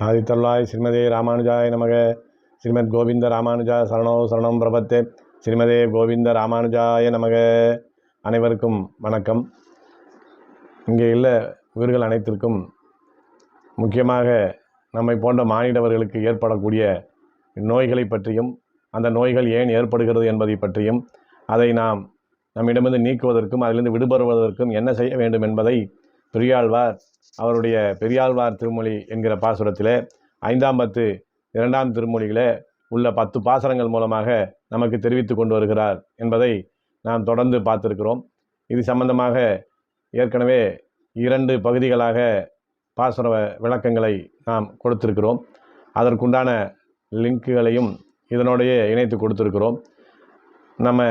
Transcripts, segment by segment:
சாதித்தருளாய் ஸ்ரீமதே ராமானுஜாய நமக. ஸ்ரீமத் கோவிந்த ராமானுஜா சரணோ சரணம் பிரபத்தே. ஸ்ரீமதே கோவிந்த ராமானுஜாய நமக. அனைவருக்கும் வணக்கம். இங்கே உள்ள உயிர்கள் அனைத்திற்கும் முக்கியமாக நம்மை போன்ற மானிடவர்களுக்கு ஏற்படக்கூடிய நோய்களை பற்றியும் அந்த நோய்கள் ஏன் ஏற்படுகிறது என்பதை பற்றியும் அதை நாம் நம்மிடமிருந்து நீக்குவதற்கும் அதிலிருந்து விடுபடுவதற்கும் என்ன செய்ய வேண்டும் என்பதை பெரியாழ்வார் அவருடைய பெரியாழ்வார் திருமொழி என்கிற பாசுரத்தில் ஐந்தாம் பத்து இரண்டாம் திருமொழியிலே உள்ள பத்து பாசனங்கள் மூலமாக நமக்கு தெரிவித்து கொண்டு வருகிறார் என்பதை நாம் தொடர்ந்து பார்த்துருக்கிறோம். இது சம்பந்தமாக ஏற்கனவே இரண்டு பகுதிகளாக பாசுர விளக்கங்களை நாம் கொடுத்திருக்கிறோம். அதற்குண்டான லிங்க்குகளையும் இதனுடைய இணைத்து கொடுத்துருக்கிறோம். நம்ம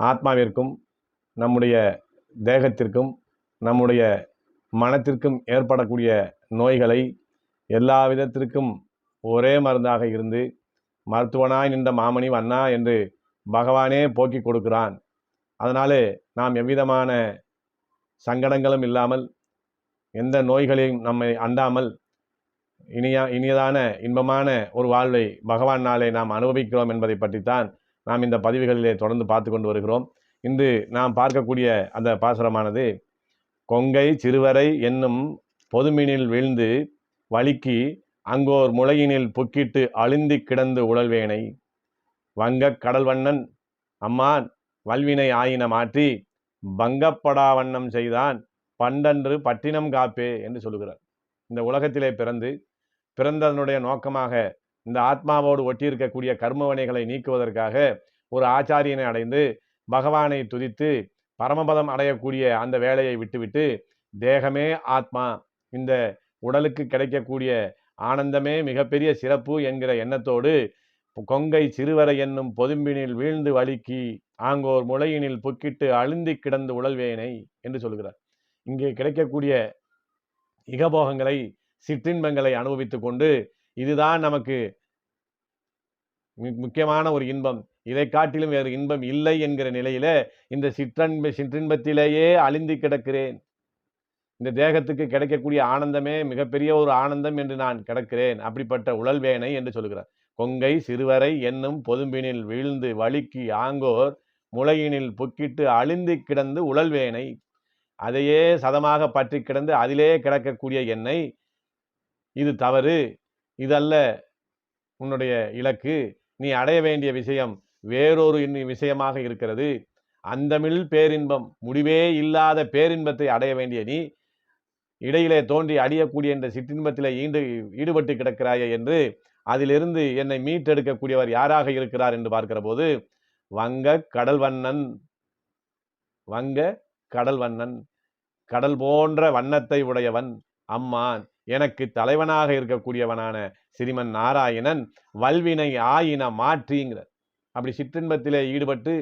ஆத்மாவிற்கும் நம்முடைய தேகத்திற்கும் நம்முடைய மனத்திற்கும் ஏற்படக்கூடிய நோய்களை எல்லா விதத்திற்கும் ஒரே மருந்தாக இருந்து மருத்துவனாய் நின்ற மாமணி வண்ணா என்று பகவானே போக்கி கொடுக்கிறான். அதனாலே நாம் எவ்விதமான சங்கடங்களும் இல்லாமல் எந்த நோய்களையும் நம்மை அண்டாமல் இனியா இனியதான இன்பமான ஒரு வாழ்வை பகவான் நாளை நாம் அனுபவிக்கிறோம் என்பதை பற்றித்தான் நாம் இந்த பதிவுகளிலே தொடர்ந்து பார்த்து கொண்டு வருகிறோம். இன்று நாம் பார்க்கக்கூடிய அந்த பாசுரமானது கொங்கை சிறுவரை என்னும் பொதுமினில் வீழ்ந்து வழுக்கி அங்கோர் முளையினில் புக்கிட்டு அழுந்தி கிடந்து உழல்வேனை வங்கக் கடல்வண்ணன் அம்மான் வல்வினை ஆயின மாற்றி பங்கப்படா வண்ணம் செய்தான் பண்டன்று பட்டினம் காப்பே என்று சொல்லுகிறார். இந்த உலகத்திலே பிறந்து பிறந்ததனுடைய நோக்கமாக இந்த ஆத்மாவோடு ஒட்டியிருக்கக்கூடிய கர்மவனைகளை நீக்குவதற்காக ஒரு ஆச்சாரியனை அடைந்து பகவானை துதித்து பரமபதம் அடையக்கூடிய அந்த வேலையை விட்டுவிட்டு தேகமே ஆத்மா. இந்த உடலுக்கு கிடைக்கக்கூடிய ஆனந்தமே மிகப்பெரிய சிறப்பு என்கிற எண்ணத்தோடு கொங்கை சிறுவரை என்னும் பொதும்பினில் வீழ்ந்து வழுக்கி ஆங்கோர் முளையினில் புக்கிட்டு அழுந்தி கிடந்து உழல்வேனை என்று சொல்கிறார். இங்கே கிடைக்கக்கூடிய இகபோகங்களை சிற்றின்பங்களை அனுபவித்து கொண்டு இதுதான் நமக்கு முக்கியமான ஒரு இன்பம். இதை காட்டிலும் வேறு இன்பம் இல்லை என்கிற நிலையில இந்த சிற்றன்ப சிற்றின்பத்திலேயே அழிந்து கிடக்கிறேன். இந்த தேகத்துக்கு கிடைக்கக்கூடிய ஆனந்தமே மிகப்பெரிய ஒரு ஆனந்தம் என்று நான் கிடக்கிறேன். அப்படிப்பட்ட உழல்வேனை என்று சொல்கிறார். கொங்கை சிறுவரை என்னும் பொதும்பினில் வீழ்ந்து வழுக்கி ஆங்கோர் முளையினில் பொக்கிட்டு அழிந்து கிடந்து உழல்வேனை அதையே சதமாக பற்றி கிடந்து அதிலே கிடக்கக்கூடிய என்னை இது தவறு இதல்ல உன்னுடைய இலக்கு. நீ அடைய வேண்டிய விஷயம் வேறொரு இன்னும் விஷயமாக இருக்கிறது. அந்தமிழ் பேரின்பம் முடிவே இல்லாத பேரின்பத்தை அடைய வேண்டிய நீ இடையிலே தோன்றி அடியக்கூடிய இந்த சிற்றின்பத்திலே ஈண்டு ஈடுபட்டு கிடக்கிறாயே என்று அதிலிருந்து என்னை மீட்டெடுக்கக்கூடியவர் யாராக இருக்கிறார் என்று பார்க்கிற போது வங்க கடல்வண்ணன் வங்க கடல்வண்ணன் கடல் போன்ற வண்ணத்தை உடையவன் அம்மான் எனக்கு தலைவனாக இருக்கக்கூடியவனான ஸ்ரீமன் நாராயணன் வல்வினை ஆயின மாற்றிங்கிறார் அப்படி சிற்றின்பத்திலே ஈடுபட்டு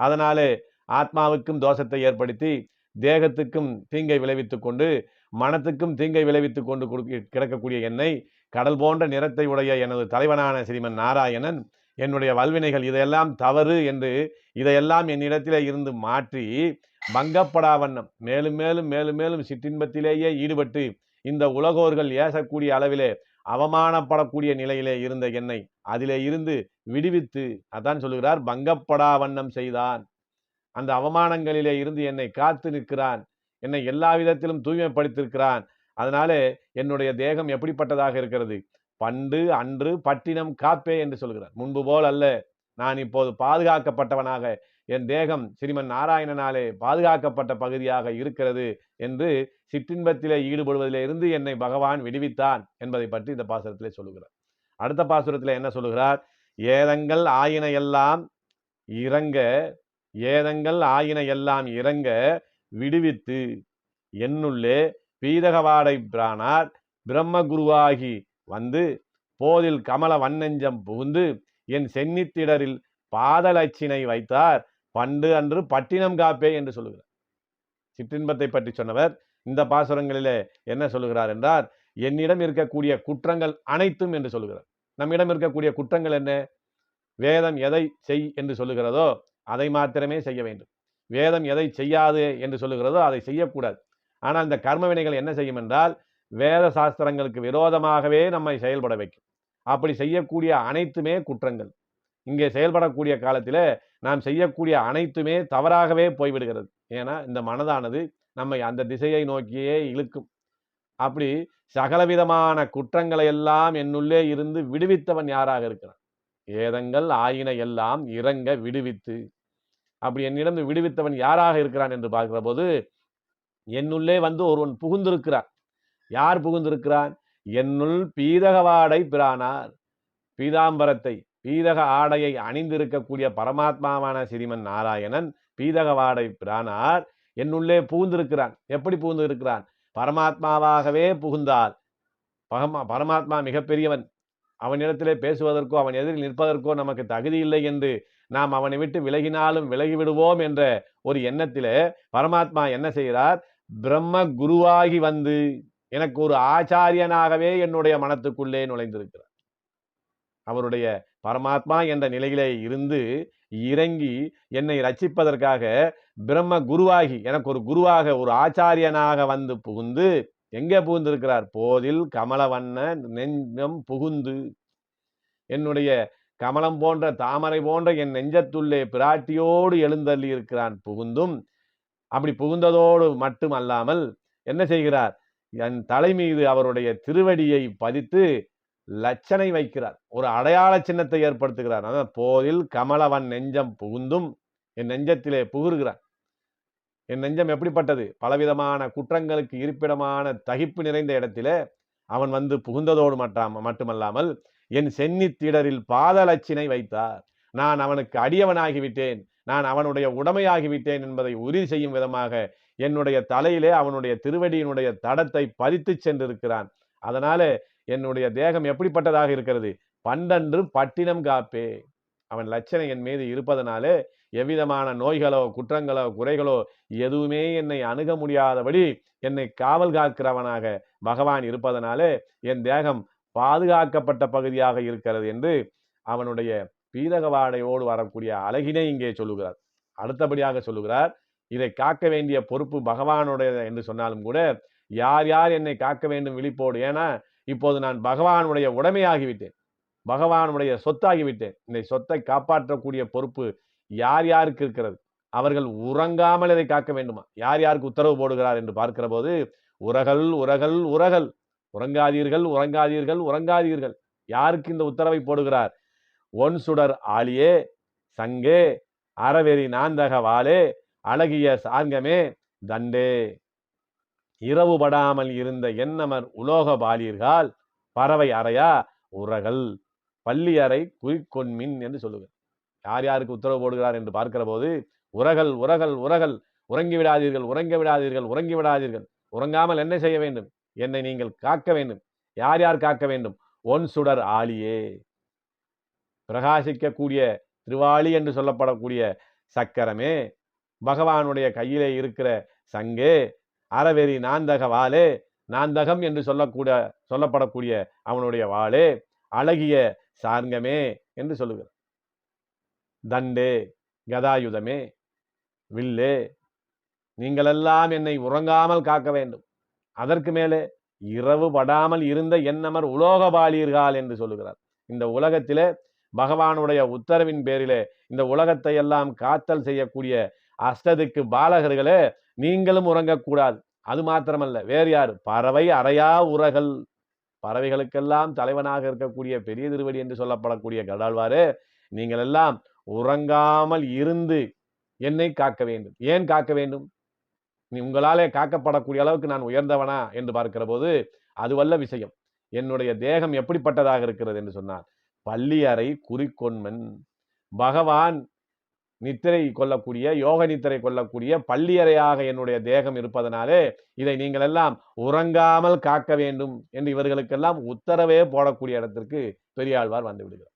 அதனாலே ஆத்மாவுக்கும் தோஷத்தை ஏற்படுத்தி தேகத்துக்கும் தீங்கை விளைவித்து கொண்டு மனத்துக்கும் தீங்கை விளைவித்து கொண்டு கிடக்கக்கூடிய என்னை கடல் போன்ற நிறத்தை உடைய எனது தலைவனான ஸ்ரீமன் நாராயணன் என்னுடைய வல்வினைகள் இதையெல்லாம் தவறு என்று இதையெல்லாம் என்னிடத்திலே இருந்து மாற்றி பங்கப்படா வண்ணம் மேலும் மேலும் மேலும் மேலும் சிற்றின்பத்திலேயே ஈடுபட்டு இந்த உலகோர்கள் ஏசக்கூடிய அளவிலே அவமானப்படக்கூடிய நிலையிலே இருந்த என்னை அதிலே இருந்து விடுவித்து அதான் சொல்லுகிறார் பங்கப்படா வண்ணம் செய்தான். அந்த அவமானங்களிலே இருந்து என்னை காத்து நிற்கிறான் என்னை எல்லா விதத்திலும் தூய்மைப்படுத்திருக்கிறான் அதனாலே என்னுடைய தேகம் எப்படிப்பட்டதாக இருக்கிறது? பண்டு அன்று பட்டினம் காப்பே என்று சொல்கிறார். முன்பு போல் அல்ல. நான் இப்போது பாதுகாக்கப்பட்டவனாக என் தேகம் ஸ்ரீமன் நாராயணனாலே பாதுகாக்கப்பட்ட பகுதியாக இருக்கிறது என்று சிற்றின்பத்திலே ஈடுபடுவதிலே இருந்து என்னை பகவான் விடுவித்தான் என்பதை பற்றி இந்த பாசுரத்திலே சொல்லுகிறார். அடுத்த பாசுரத்தில் என்ன சொல்லுகிறார்? ஏதங்கள் ஆயின எல்லாம் இறங்க ஏதங்கள் ஆயின எல்லாம் இறங்க விடுவித்து என்னுள்ளே பீதகவாடை பிரானார் பிரம்மகுருவாகி வந்து போதில் கமல வண்ணெஞ்சம் புகுந்து என் சென்னித்திடரில் பாதலட்சினை வைத்தார். பண்டு அன்று பட்டினம் காப்பே என்று சொல்லுகிறார். சிற்றின்பத்தை பற்றி சொன்னவர் இந்த பாசுரங்களிலே என்ன சொல்லுகிறார் என்றால் என்னிடம் இருக்கக்கூடிய குற்றங்கள் அனைத்தும் என்று சொல்லுகிறார். நம்மிடம் இருக்கக்கூடிய குற்றங்கள் என்ன? வேதம் எதை செய் என்று சொல்லுகிறதோ அதை மாத்திரமே செய்ய வேண்டும். வேதம் எதை செய்யாது என்று சொல்லுகிறதோ அதை செய்யக்கூடாது. ஆனால் இந்த கர்ம வினைகள் என்ன செய்யும் என்றால் வேத சாஸ்திரங்களுக்கு விரோதமாகவே நம்மை செயல்பட வைக்கும். அப்படி செய்யக்கூடிய அனைத்துமே குற்றங்கள். இங்கே செயல்படக்கூடிய காலத்தில் நாம் செய்யக்கூடிய அனைத்துமே தவறாகவே போய்விடுகிறது. ஏன்னா இந்த மனதானது நம்மை அந்த திசையை நோக்கியே இழுக்கும். அப்படி சகலவிதமான குற்றங்களை எல்லாம் என்னுள்ளே இருந்து விடுவித்தவன் யாராக இருக்கிறான்? ஏதங்கள் ஆயின எல்லாம் இறங்க விடுவித்து அப்படி என்னிடம் விடுவித்தவன் யாராக இருக்கிறான் என்று பார்க்கிற போது என்னுள்ளே வந்து ஒருவன் புகுந்திருக்கிறான். யார் புகுந்திருக்கிறான்? என்னுள் பீதகவாடை பிரானார். பீதாம்பரத்தை பீதக ஆடையை அணிந்திருக்கக்கூடிய பரமாத்மாவான சிறிமன் நாராயணன் பீதகவாடை பிரானார். என்னுள்ளே புகுந்திருக்கிறான். எப்படி புகுந்து இருக்கிறான் பரமாத்மாவாகவே புகுந்தால் பகமா பரமாத்மா மிகப்பெரியவன். அவனிடத்திலே பேசுவதற்கோ அவன் எதிரில் நிற்பதற்கோ நமக்கு தகுதி இல்லை என்று நாம் அவனை விட்டு விலகினாலும் விலகி விடுவோம் என்ற ஒரு எண்ணத்திலே பரமாத்மா என்ன செய்கிறார்? பிரம்ம குருவாகி வந்து எனக்கு ஒரு ஆச்சாரியனாகவே என்னுடைய மனத்துக்குள்ளே நுழைந்திருக்கிறார். அவருடைய பரமாத்மா என்ற நிலையிலே இருந்து இறங்கி என்னை ரட்சிப்பதற்காக பிரம்ம குருவாகி எனக்கு ஒரு குருவாக ஒரு ஆச்சாரியனாக வந்து புகுந்து எங்கே புகுந்திருக்கிறார்? போதில் கமலவண்ண நெஞ்சம் புகுந்து. என்னுடைய கமலம் போன்ற தாமரை போன்ற என் நெஞ்சத்துள்ளே பிராட்டியோடு எழுந்தள்ளி இருக்கிறான் புகுந்தும் அப்படி புகுந்ததோடு மட்டும் அல்லாமல் என்ன செய்கிறார்? என் தலை மீது அவருடைய திருவடியை பதித்து லட்சணை வைக்கிறார். ஒரு அடையாள சின்னத்தை ஏற்படுத்துகிறார். அதான் போதில் கமலவன் நெஞ்சம் புகுந்தும் என் நெஞ்சத்திலே புகுறுகிறான். என் நெஞ்சம் எப்படிப்பட்டது? பலவிதமான குற்றங்களுக்கு இருப்பிடமான தகிப்பு நிறைந்த இடத்திலே அவன் வந்து புகுந்ததோடு மட்டாம மட்டுமல்லாமல் என் சென்னி திடரில் பாதலட்சினை வைத்தார். நான் அவனுக்கு அடியவனாகிவிட்டேன். நான் அவனுடைய உடமையாகிவிட்டேன் என்பதை உறுதி செய்யும் விதமாக என்னுடைய தலையிலே அவனுடைய திருவடியினுடைய தடத்தை பதித்து சென்றிருக்கிறான். அதனால என்னுடைய தேகம் எப்படிப்பட்டதாக இருக்கிறது? பண்டன்று பட்டினம் காப்பே. அவன் லட்சணை என் மீது இருப்பதனாலே எவ்விதமான நோய்களோ குற்றங்களோ குறைகளோ எதுவுமே என்னை அணுக முடியாதபடி என்னை காவல் காக்கிறவனாக பகவான் இருப்பதனாலே என் தேகம் பாதுகாக்கப்பட்ட பகுதியாக இருக்கிறது என்று அவனுடைய பீதகவாடையோடு வரக்கூடிய அழகினை இங்கே சொல்லுகிறார். அடுத்தபடியாக சொல்லுகிறார் இதை காக்க வேண்டிய பொறுப்பு பகவானுடைய என்று சொன்னாலும் கூட யார் யார் என்னை காக்க வேண்டும் விழிப்போடு? ஏன்னா இப்போது நான் பகவானுடைய உடைமையாகிவிட்டேன். பகவானுடைய சொத்தாகிவிட்டேன். இந்த சொத்தை காப்பாற்றக்கூடிய பொறுப்பு யார் யாருக்கு இருக்கிறது? அவர்கள் உறங்காமல் இதை காக்க வேண்டுமா? யார் யாருக்கு உத்தரவு போடுகிறார் என்று பார்க்கிற போது உரகல் உரகல் உரகல். உறங்காதீர்கள் உறங்காதீர்கள் உறங்காதீர்கள். யாருக்கு இந்த உத்தரவை போடுகிறார்? ஒன் சுடர் ஆளியே சங்கே அறவெறி நாந்தக வாளே அழகிய சார்கமே தண்டே. இரவுபடாமல் இருந்த எண்ணமர் உலோக பாலியர்கள் பறவை அறையா உரகல். பள்ளி அறை குறிக்கொன்மின் என்று சொல்லுங்கள் யார் யாருக்கு உத்தரவு போடுகிறார் என்று பார்க்கிற போது உரகல் உரகல் உரகல் உறங்கி விடாதீர்கள் உறங்கி விடாதீர்கள் உறங்கி விடாதீர்கள் உறங்காமல் என்ன செய்ய வேண்டும்? என்னை நீங்கள் காக்க வேண்டும். யார் யார் காக்க வேண்டும்? ஒன் சுடர் ஆளியே பிரகாசிக்கக்கூடிய திருவாளி என்று சொல்லப்படக்கூடிய சக்கரமே பகவானுடைய கையிலே இருக்கிற சங்கே அறவெறி நாந்தக வாளே நாந்தகம் என்று சொல்லக்கூட சொல்லப்படக்கூடிய அவனுடைய வாளே அழகிய சார்ங்கமே என்று சொல்லுகிறார் தண்டே கதாயுதமே. வில்லே நீங்களெல்லாம் என்னை உறங்காமல் காக்க வேண்டும். அதற்கு மேலே இரவு படாமல் இருந்த என்னமர் உலோக உலோகபாலியர்கள் என்று சொல்லுகிறார். இந்த உலகத்திலே பகவானுடைய உத்தரவின் பேரிலே இந்த உலகத்தை எல்லாம் காத்தல் செய்யக்கூடிய அஷ்டதிக்கு பாலகர்களே நீங்களும் உறங்கக்கூடாது. அது மாத்திரமல்ல வேறு யார்? பறவை அறையா உரகல். பறவைகளுக்கெல்லாம் தலைவனாக இருக்கக்கூடிய பெரிய திருவடி என்று சொல்லப்படக்கூடிய கடாழ்வாரே நீங்கள் எல்லாம் உறங்காமல் இருந்து என்னை காக்க வேண்டும். ஏன் காக்க வேண்டும்? நீ உங்களாலே காக்கப்படக்கூடிய அளவுக்கு நான் உயர்ந்தவனா என்று பார்க்கிற போது அதுவல்ல விஷயம். என்னுடைய தேகம் எப்படிப்பட்டதாக இருக்கிறது என்று சொன்னார் பள்ளி அறை குறிக்கொன்மன் பகவான் நித்திரை கொள்ளக்கூடிய யோக நித்திரை கொள்ளக்கூடிய பள்ளியறையாக என்னுடைய தேகம் இருப்பதனாலே இதை நீங்கள் எல்லாம் உறங்காமல் காக்க வேண்டும் என்று இவர்களுக்கெல்லாம் உத்தரவே போடக்கூடிய இடத்திற்கு பெரியாழ்வார் வந்து விடுகிறார்.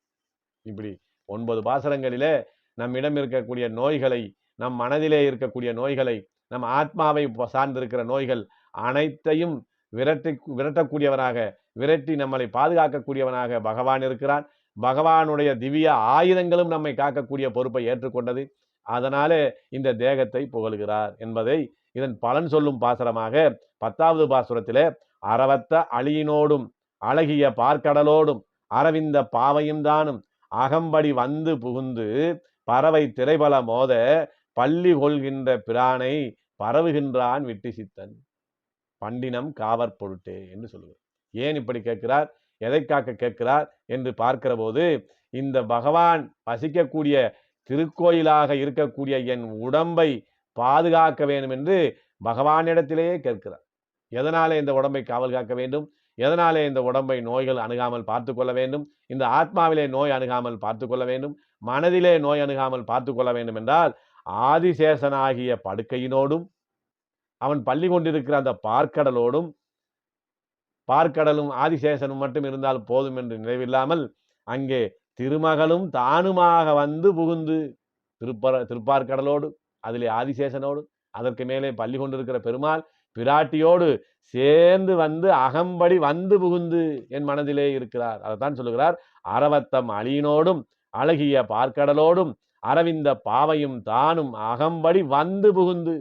இப்படி ஒன்பது பாசரங்களிலே நம்மிடம் இருக்கக்கூடிய நோய்களை நம் மனதிலே இருக்கக்கூடிய நோய்களை நம் ஆத்மாவை சார்ந்திருக்கிற நோய்கள் அனைத்தையும் விரட்டி விரட்டக்கூடியவனாக விரட்டி நம்மளை பாதுகாக்கக்கூடியவனாக பகவான் இருக்கிறான் பகவானுடைய திவ்ய ஆயுதங்களும் நம்மை காக்கக்கூடிய பொறுப்பை ஏற்றுக்கொண்டது. அதனாலே இந்த தேகத்தை புகழ்கிறார் என்பதை இதன் பலன் சொல்லும் பாசுரமாக பத்தாவது பாசுரத்திலே அறவத்த அழியினோடும் அழகிய பார்க்கடலோடும் அரவிந்த பாவையும் தானும் அகம்படி வந்து புகுந்து பறவை திரைபல மோத பள்ளி கொள்கின்ற பிரானை பரவுகின்றான் விட்டி சித்தன். பண்டினம் காவற் பொருட்டு என்று சொல்லுவார். ஏன் இப்படி கேட்கிறார்? எதை காக்க கேட்கிறார்? என்று பார்க்கிற போது இந்த பகவான் வசிக்கக்கூடிய திருக்கோயிலாக இருக்கக்கூடிய என் உடம்பை பாதுகாக்க வேண்டும் என்று பகவானிடத்திலேயே கேட்கிறார். எதனால இந்த உடம்பை காவல் காக்க வேண்டும்? எதனாலே இந்த உடம்பை நோய்கள் அணுகாமல் பார்த்து கொள்ள வேண்டும்? இந்த ஆத்மாவிலே நோய் அணுகாமல் பார்த்து கொள்ள வேண்டும். மனதிலே நோய் அணுகாமல் பார்த்து கொள்ள வேண்டும் என்றால் ஆதிசேஷனாகிய படுக்கையினோடும் அவன் பள்ளி கொண்டிருக்கிற அந்த பார்க்கடலோடும் பார்க்கடலும் ஆதிசேஷனும் மட்டும் இருந்தால் போதும் என்று நினைவில்லாமல் அங்கே திருமகளும் தானுமாக வந்து புகுந்து திருப்ப திருப்பார்க்கடலோடு அதிலே ஆதிசேஷனோடு அதற்கு மேலே பள்ளி கொண்டிருக்கிற பெருமாள் பிராட்டியோடு சேர்ந்து வந்து அகம்படி வந்து புகுந்து என் மனதிலே இருக்கிறார். அதைத்தான் சொல்லுகிறார். அரவத்தம் அழியினோடும் அழகிய பார்க்கடலோடும் அரவிந்த பாவையும் தானும் அகம்படி வந்து புகுந்து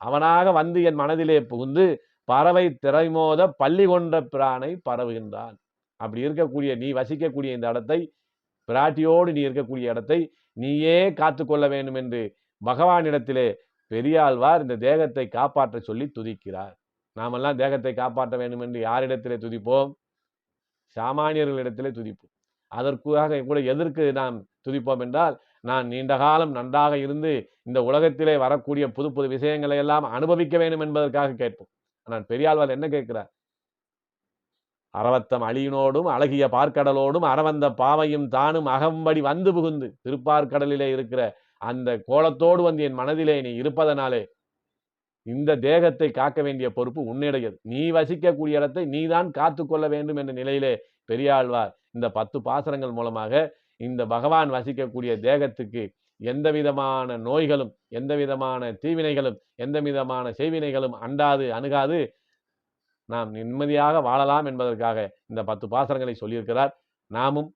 அவனாக வந்து என் மனதிலே புகுந்து பறவை திரைமோத பள்ளி கொண்ட பிரானை பரவுகின்றான். அப்படி இருக்கக்கூடிய நீ வசிக்கக்கூடிய இந்த இடத்தை பிராட்டியோடு நீ இருக்கக்கூடிய இடத்தை நீயே காத்து கொள்ள வேண்டும் என்று பகவானிடத்திலே பெரியாழ்வார் இந்த தேகத்தை காப்பாற்ற சொல்லி துதிக்கிறார். நாமெல்லாம் தேகத்தை காப்பாற்ற வேண்டும் என்று யாரிடத்திலே துதிப்போம்? சாமானியர்களிடத்திலே துதிப்போம். அதற்காக கூட எதற்கு நாம் துதிப்போம் என்றால் நான் நீண்ட காலம் நன்றாக இருந்து இந்த உலகத்திலே வரக்கூடிய புது புது விஷயங்களை எல்லாம் அனுபவிக்க வேண்டும் என்பதற்காக கேட்போம். நான் பெரியாழ்வார் என்ன கேட்கிறார்? அரவத்தம் அழியினோடும் அழகிய பார்க்கடலோடும் அரவந்த பாவையும் தானும் அகம்படி வந்து புகுந்து திருப்பார்கடலிலே இருக்கிற அந்த கோலத்தோடு வந்து என் மனதிலே நீ இருப்பதனாலே இந்த தேகத்தை காக்க வேண்டிய பொறுப்பு உன்னிடையது. நீ வசிக்கக்கூடிய இடத்தை நீதான் காத்து கொள்ள வேண்டும் என்ற நிலையிலே பெரியாழ்வார் இந்த பத்து பாசனங்கள் மூலமாக இந்த பகவான் வசிக்கக்கூடிய தேகத்துக்கு எந்த விதமான நோய்களும் எந்த விதமான தீவினைகளும் எந்த விதமான செய்வினைகளும் அண்டாது அணுகாது. நாம் நிம்மதியாக வாழலாம் என்பதற்காக இந்த பத்து பாசனங்களை சொல்லியிருக்கிறார். நாமும்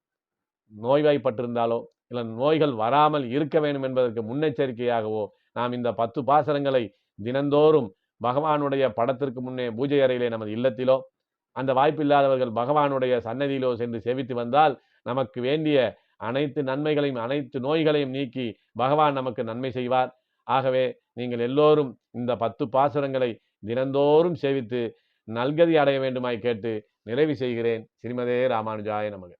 நோய்வாய்ப்பட்டிருந்தாலோ இல்லை நோய்கள் வராமல் இருக்க வேண்டும் என்பதற்கு முன்னெச்சரிக்கையாகவோ நாம் இந்த பத்து பாசனங்களை தினந்தோறும் பகவானுடைய படத்திற்கு முன்னே பூஜை அறையிலே நமது இல்லத்திலோ அந்த வாய்ப்பு இல்லாதவர்கள் பகவானுடைய சன்னதியிலோ சென்று சேவித்து வந்தால் நமக்கு வேண்டிய அனைத்து நன்மைகளையும் அனைத்து நோய்களையும் நீக்கி பகவான் நமக்கு நன்மை செய்வார். ஆகவே நீங்கள் எல்லோரும் இந்த பத்து பாசுரங்களை தினந்தோறும் சேவித்து நல்கதி அடைய வேண்டுமாய் கேட்டு நிறைவு செய்கிறேன். ஸ்ரீமதே ராமானுஜாய நமக.